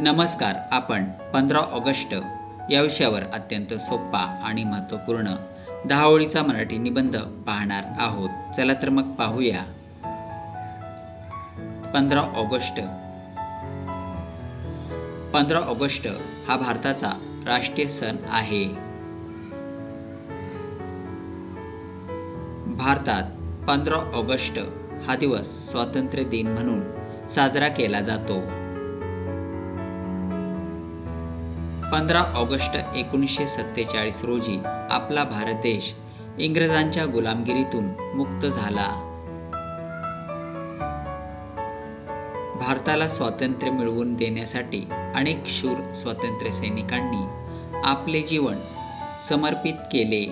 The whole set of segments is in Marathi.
नमस्कार आपण पंधरा ऑगस्ट या विषयावर अत्यंत सोपा आणि महत्त्वपूर्ण दहा ओळीचा मराठी निबंध पाहणार आहोत. चला तर मग पाहूया. पंधरा ऑगस्ट. पंधरा ऑगस्ट हा भारताचा राष्ट्रीय सण आहे. भारतात पंधरा ऑगस्ट हा दिवस स्वातंत्र्य दिन म्हणून साजरा केला जातो. पंधरा ऑगस्ट एकोणीसशे सत्तेचाळीस रोजी आपला भारत देश इंग्रजांच्या गुलामगिरीतून मुक्त झाला. भारताला स्वातंत्र्य मिळवून देण्यासाठी अनेक शूर स्वातंत्र्य सैनिकांनी आपले जीवन समर्पित केले.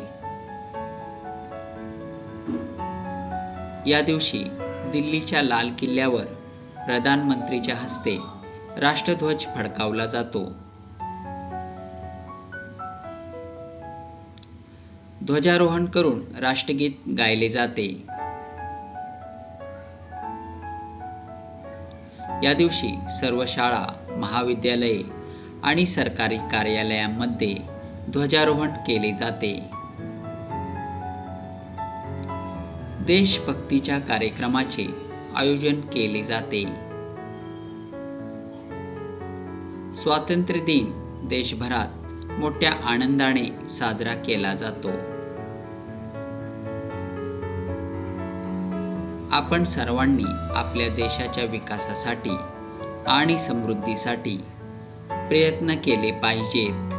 या दिवशी दिल्लीच्या लाल किल्ल्यावर प्रधानमंत्रीच्या हस्ते राष्ट्रध्वज फडकावला जातो. ध्वजारोहण करून राष्ट्रगीत गायले जाते. या दिवशी सर्व शाळा महाविद्यालये आणि सरकारी कार्यालयांमध्ये ध्वजारोहण केले जाते. देशभक्तीच्या कार्यक्रमाचे आयोजन केले जाते. स्वातंत्र्य दिन देशभरात मोठ्या आनंदाने साजरा केला जातो. आपण सर्वांनी आपल्या देशाच्या विकासासाठी आणि समृद्धीसाठी प्रयत्न केले पाहिजेत.